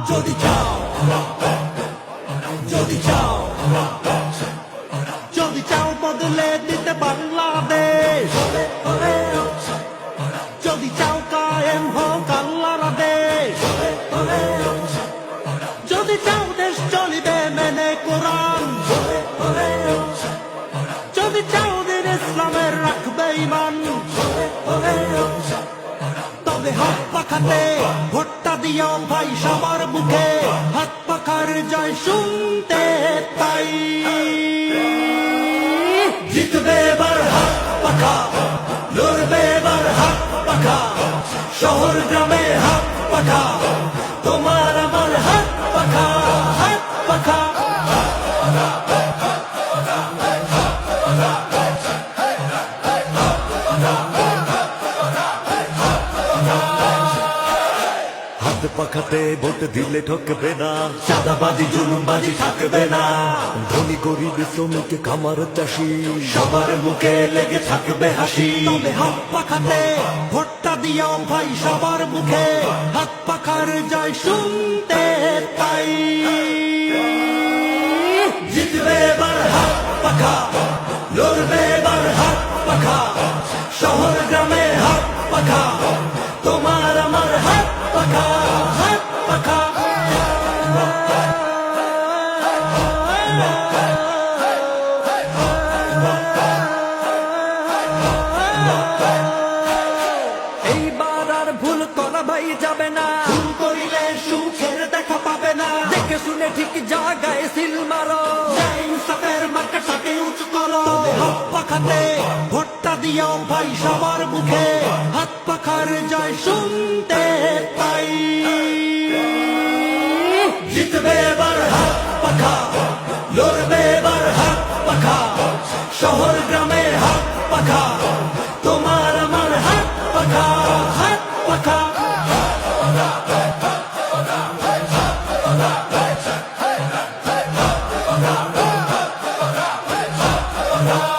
যদি চাও যদি চাও বদলে দিতে বাংলাদেশ। যদি চাও কায়েম হোক আল্লাহর দেশ যদি চাও দেশ চলিবে হাত ভোটটা দিও ভাই সবার মুখে। হাত পাখার জয় শুনতে তাই। জিতবে এবার হাত পাখা, লড়বে এবার হাত পাখা। শহর গ্রামে হাত পাখা, তোমার আমার হাত পাখাতে ভোট দিলে ঠকবে না। চাঁদাবাজি, জুলুমবাজি থাকবে না। ধনী গরিব শ্রমিক, খামার চাষি, সবার মুখে লেগে থাকবে হাসি। হাত পাখাতে ভোটটা দিও ভাই, সবার মুখে। হাত পাখার জয় শুনতে তাই জিতবে এবার হাত পাখা, লড়বে এবার হাত পাখা। শহর গ্রামে হাত পাখা, তোমার এইবার আর ভুল করা ভাই যাবে না। ভুল করিলে সুখের দেখা পাবে না। দেখে শুনে ঠিক জায়গায় সিল মারো। ইনসাফের মার্কাটাকে উঁচু করো। হাত পাখাতে ভোটটা দিও ভাই সবার মুখে। হাত পাখার জয় শুনতে তাই শহর গ্রামে হাত পাখা। তোমার আমার হাত পাখা হাত পাখা। Oh,